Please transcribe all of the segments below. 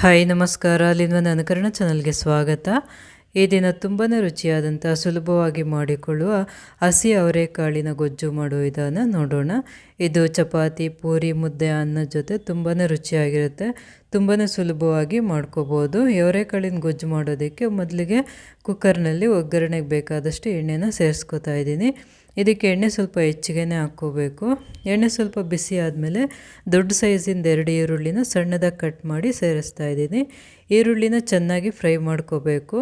Hi, ನಮಸ್ಕಾರ. ಅಲ್ಲಿಂದ ಅನುಕರಣ ಚಾನಲ್ಗೆ ಸ್ವಾಗತ. ಈ ದಿನ ತುಂಬಾ ರುಚಿಯಾದಂಥ ಸುಲಭವಾಗಿ ಮಾಡಿಕೊಳ್ಳುವ ಹಸಿ ಅವರೆಕಾಳಿನ ಗೊಜ್ಜು ಮಾಡುವ ವಿಧಾನ ನೋಡೋಣ. ಇದು ಚಪಾತಿ, ಪೂರಿ, ಮುದ್ದೆ, ಅನ್ನ ಜೊತೆ ತುಂಬಾ ರುಚಿಯಾಗಿರುತ್ತೆ. ತುಂಬಾ ಸುಲಭವಾಗಿ ಮಾಡ್ಕೋಬೋದು. ಅವರೆಕಾಳಿನ ಗೊಜ್ಜು ಮಾಡೋದಕ್ಕೆ ಮೊದಲಿಗೆ ಕುಕ್ಕರ್ನಲ್ಲಿ ಒಗ್ಗರಣೆಗೆ ಬೇಕಾದಷ್ಟು ಎಣ್ಣೆನ ಸೇರಿಸ್ಕೊತಾ ಇದ್ದೀನಿ. ಇದಕ್ಕೆ ಎಣ್ಣೆ ಸ್ವಲ್ಪ ಹೆಚ್ಚಿಗೆ ಹಾಕ್ಕೋಬೇಕು. ಎಣ್ಣೆ ಸ್ವಲ್ಪ ಬಿಸಿ ಆದಮೇಲೆ ದೊಡ್ಡ ಸೈಜಿಂದ ಎರಡು ಈರುಳ್ಳಿನ ಸಣ್ಣದಾಗಿ ಕಟ್ ಮಾಡಿ ಸೇರಿಸ್ತಾ ಇದ್ದೀನಿ. ಈರುಳ್ಳಿನ ಚೆನ್ನಾಗಿ ಫ್ರೈ ಮಾಡ್ಕೋಬೇಕು.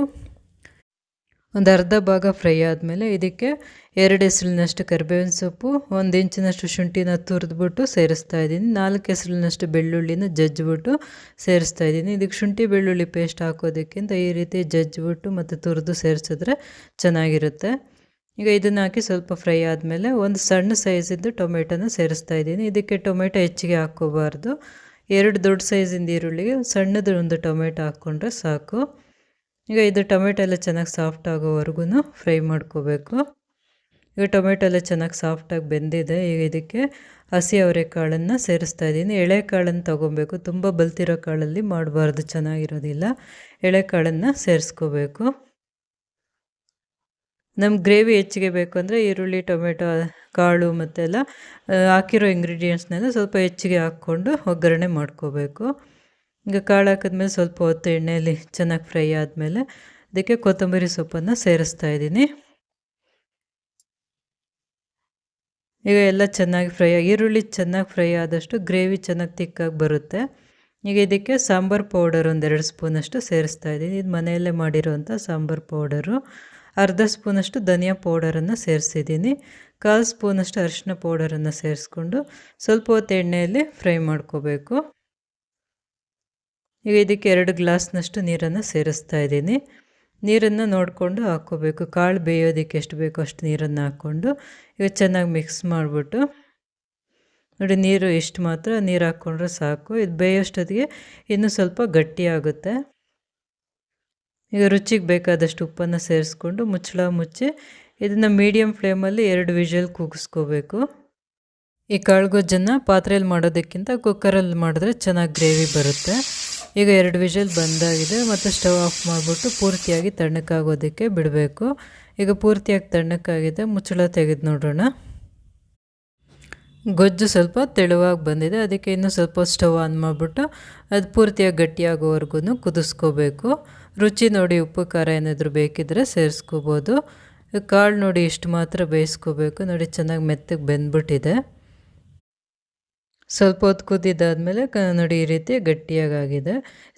ಒಂದು ಅರ್ಧ ಭಾಗ ಫ್ರೈ ಆದಮೇಲೆ ಇದಕ್ಕೆ ಎರಡು ಹೆಸರಿನಷ್ಟು ಕರಿಬೇವಿನ ಸೊಪ್ಪು, ಒಂದು ಇಂಚಿನಷ್ಟು ಶುಂಠಿನ ತುರಿದ್ಬಿಟ್ಟು ಸೇರಿಸ್ತಾ ಇದ್ದೀನಿ. ನಾಲ್ಕು ಹೆಸರಿನಷ್ಟು ಬೆಳ್ಳುಳ್ಳಿನ ಜಜ್ಜಿಬಿಟ್ಟು ಸೇರಿಸ್ತಾ ಇದ್ದೀನಿ. ಇದಕ್ಕೆ ಶುಂಠಿ ಬೆಳ್ಳುಳ್ಳಿ ಪೇಸ್ಟ್ ಹಾಕೋದಕ್ಕಿಂತ ಈ ರೀತಿ ಜಜ್ಜಿಬಿಟ್ಟು ಮತ್ತು ತುರಿದು ಸೇರಿಸಿದ್ರೆ ಚೆನ್ನಾಗಿರುತ್ತೆ. ಈಗ ಇದನ್ನು ಹಾಕಿ ಸ್ವಲ್ಪ ಫ್ರೈ ಆದಮೇಲೆ ಒಂದು ಸಣ್ಣ ಸೈಜಿದ್ದು ಟೊಮೆಟೊನ ಸೇರಿಸ್ತಾ ಇದ್ದೀನಿ. ಇದಕ್ಕೆ ಟೊಮೆಟೊ ಹೆಚ್ಚಿಗೆ ಹಾಕ್ಕೋಬಾರ್ದು. ಎರಡು ದೊಡ್ಡ ಸೈಜಿಂದ ಈರುಳ್ಳಿಗೆ ಸಣ್ಣದು ಒಂದು ಟೊಮೆಟೊ ಹಾಕ್ಕೊಂಡ್ರೆ ಸಾಕು. ಈಗ ಇದು ಟೊಮೆಟೊ ಎಲ್ಲ ಚೆನ್ನಾಗಿ ಸಾಫ್ಟ್ ಆಗೋವರೆಗೂ ಫ್ರೈ ಮಾಡ್ಕೋಬೇಕು. ಈಗ ಟೊಮೆಟೊ ಎಲ್ಲ ಚೆನ್ನಾಗಿ ಸಾಫ್ಟಾಗಿ ಬೆಂದಿದೆ. ಈಗ ಇದಕ್ಕೆ ಹಸಿ ಅವರೆಕಾಳನ್ನು ಸೇರಿಸ್ತಾ ಇದ್ದೀನಿ ಎಳೆಕಾಳನ್ನು ತೊಗೊಬೇಕು. ತುಂಬ ಬಲ್ತಿರೋ ಕಾಳಲ್ಲಿ ಮಾಡಬಾರ್ದು, ಚೆನ್ನಾಗಿರೋದಿಲ್ಲ. ಎಳೆಕಾಳನ್ನು ಸೇರಿಸ್ಕೋಬೇಕು. ನಮ್ಮ ಗ್ರೇವಿ ಹೆಚ್ಚಿಗೆ ಬೇಕು ಅಂದರೆ ಈರುಳ್ಳಿ, ಟೊಮೆಟೊ, ಕಾಳು ಮತ್ತೆಲ್ಲ ಹಾಕಿರೋ ಇಂಗ್ರೀಡಿಯೆಂಟ್ಸ್ನೆಲ್ಲ ಸ್ವಲ್ಪ ಹೆಚ್ಚಿಗೆ ಹಾಕ್ಕೊಂಡು ಒಗ್ಗರಣೆ ಮಾಡ್ಕೋಬೇಕು. ಈಗ ಕಾಳು ಹಾಕಿದ್ಮೇಲೆ ಸ್ವಲ್ಪ ಹೊತ್ತು ಎಣ್ಣೆಯಲ್ಲಿ ಚೆನ್ನಾಗಿ ಫ್ರೈ ಆದಮೇಲೆ ಅದಕ್ಕೆ ಕೊತ್ತಂಬರಿ ಸೊಪ್ಪನ್ನು ಸೇರಿಸ್ತಾ ಇದ್ದೀನಿ. ಈಗ ಎಲ್ಲ ಚೆನ್ನಾಗಿ ಫ್ರೈ ಈರುಳ್ಳಿ ಚೆನ್ನಾಗಿ ಫ್ರೈ ಆದಷ್ಟು ಗ್ರೇವಿ ಚೆನ್ನಾಗಿ ತಿಕ್ಕಾಗಿ ಬರುತ್ತೆ. ಈಗ ಇದಕ್ಕೆ ಸಾಂಬಾರು ಪೌಡರ್ ಒಂದೆರಡು ಸ್ಪೂನಷ್ಟು ಸೇರಿಸ್ತಾ ಇದ್ದೀನಿ. ಇದು ಮನೆಯಲ್ಲೇ ಮಾಡಿರುವಂಥ ಸಾಂಬಾರು ಪೌಡರು. ಅರ್ಧ ಸ್ಪೂನಷ್ಟು ಧನಿಯಾ ಪೌಡರನ್ನು ಸೇರಿಸಿದ್ದೀನಿ. ಕಾಲು ಸ್ಪೂನಷ್ಟು ಅರಿಶಿನ ಪೌಡರನ್ನು ಸೇರಿಸ್ಕೊಂಡು ಸ್ವಲ್ಪ ಹೊತ್ತು ಎಣ್ಣೆಯಲ್ಲಿ ಫ್ರೈ ಮಾಡ್ಕೋಬೇಕು. ಈಗ ಇದಕ್ಕೆ ಎರಡು ಗ್ಲಾಸ್ನಷ್ಟು ನೀರನ್ನು ಸೇರಿಸ್ತಾ ಇದ್ದೀನಿ. ನೀರನ್ನು ನೋಡಿಕೊಂಡು ಹಾಕ್ಕೋಬೇಕು. ಕಾಳು ಬೇಯೋದಕ್ಕೆ ಎಷ್ಟು ಬೇಕೋ ಅಷ್ಟು ನೀರನ್ನು ಹಾಕ್ಕೊಂಡು ಈಗ ಚೆನ್ನಾಗಿ ಮಿಕ್ಸ್ ಮಾಡಿಬಿಟ್ಟು ನೋಡಿ ನೀರು ಎಷ್ಟು ಮಾತ್ರ ನೀರು ಹಾಕ್ಕೊಂಡ್ರೆ ಸಾಕು. ಇದು ಬೇಯೋಷ್ಟೊತ್ತಿಗೆ ಇನ್ನೂ ಸ್ವಲ್ಪ ಗಟ್ಟಿಯಾಗುತ್ತೆ ಈಗ ರುಚಿಗೆ ಬೇಕಾದಷ್ಟು ಉಪ್ಪನ್ನು ಸೇರಿಸ್ಕೊಂಡು ಮುಚ್ಚಳ ಮುಚ್ಚಿ ಇದನ್ನು ಮೀಡಿಯಮ್ ಫ್ಲೇಮಲ್ಲಿ ಎರಡು ವಿಷಲ್ ಕೂಗಿಸ್ಕೋಬೇಕು. ಈ ಕಾಳುಗೊಜ್ಜನ್ನು ಪಾತ್ರೆಯಲ್ಲಿ ಮಾಡೋದಕ್ಕಿಂತ ಕುಕ್ಕರಲ್ಲಿ ಮಾಡಿದ್ರೆ ಚೆನ್ನಾಗಿ ಗ್ರೇವಿ ಬರುತ್ತೆ. ಈಗ ಎರಡು ವಿಷಲ್ ಬಂದಾಗಿದೆ, ಮತ್ತು ಸ್ಟವ್ ಆಫ್ ಮಾಡಿಬಿಟ್ಟು ಪೂರ್ತಿಯಾಗಿ ತಣ್ಣಕ್ಕಾಗೋದಕ್ಕೆ ಬಿಡಬೇಕು. ಈಗ ಪೂರ್ತಿಯಾಗಿ ತಣ್ಣಕ್ಕಾಗಿದೆ, ಮುಚ್ಚಳ ತೆಗೆದು ನೋಡೋಣ. ಗೊಜ್ಜು ಸ್ವಲ್ಪ ತೆಳುವಾಗಿ ಬಂದಿದೆ, ಅದಕ್ಕೆ ಇನ್ನೂ ಸ್ವಲ್ಪ ಸ್ಟವ್ ಆನ್ ಮಾಡಿಬಿಟ್ಟು ಅದು ಪೂರ್ತಿಯಾಗಿ ಗಟ್ಟಿಯಾಗೋವರೆಗೂ ಕುದಿಸ್ಕೋಬೇಕು. ರುಚಿ ನೋಡಿ ಉಪ್ಪು, ಖಾರ ಏನಾದರೂ ಬೇಕಿದ್ದರೆ ಸೇರಿಸ್ಕೋಬೋದು. ಕಾಳು ನೋಡಿ ಇಷ್ಟು ಮಾತ್ರ ಬೇಯಿಸ್ಕೋಬೇಕು, ನೋಡಿ ಚೆನ್ನಾಗಿ ಮೆತ್ತಗೆ ಬೆಂದ್ಬಿಟ್ಟಿದೆ. ಸ್ವಲ್ಪ ಹೊತ್ತು ಕುದ್ದಿದ್ದಾದ್ಮೇಲೆ ನೋಡಿ ಈ ರೀತಿ ಗಟ್ಟಿಯಾಗಿದೆ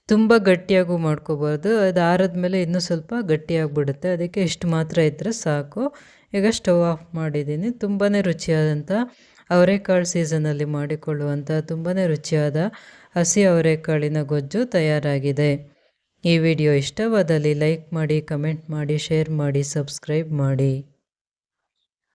ತುಂಬ ಗಟ್ಟಿಯಾಗೂ ಮಾಡ್ಕೋಬಾರ್ದು. ಅದು ಆರದ್ಮೇಲೆ ಇನ್ನೂ ಸ್ವಲ್ಪ ಗಟ್ಟಿಯಾಗಿಬಿಡುತ್ತೆ. ಅದಕ್ಕೆ ಇಷ್ಟು ಮಾತ್ರ ಇದ್ದರೆ ಸಾಕು. ಈಗ ಸ್ಟವ್ ಆಫ್ ಮಾಡಿದ್ದೀನಿ. ತುಂಬಾ ರುಚಿಯಾದಂಥ ಅವರೆಕಾಳು ಸೀಸನಲ್ಲಿ ಮಾಡಿಕೊಳ್ಳುವಂಥ ತುಂಬಾ ರುಚಿಯಾದ ಹಸಿ ಅವರೆಕಾಳಿನ ಗೊಜ್ಜು ತಯಾರಾಗಿದೆ. ಈ ವಿಡಿಯೋ ಇಷ್ಟವಾದಲ್ಲಿ ಲೈಕ್ ಮಾಡಿ, ಕಮೆಂಟ್ ಮಾಡಿ, ಶೇರ್ ಮಾಡಿ, ಸಬ್ಸ್ಕ್ರೈಬ್ ಮಾಡಿ.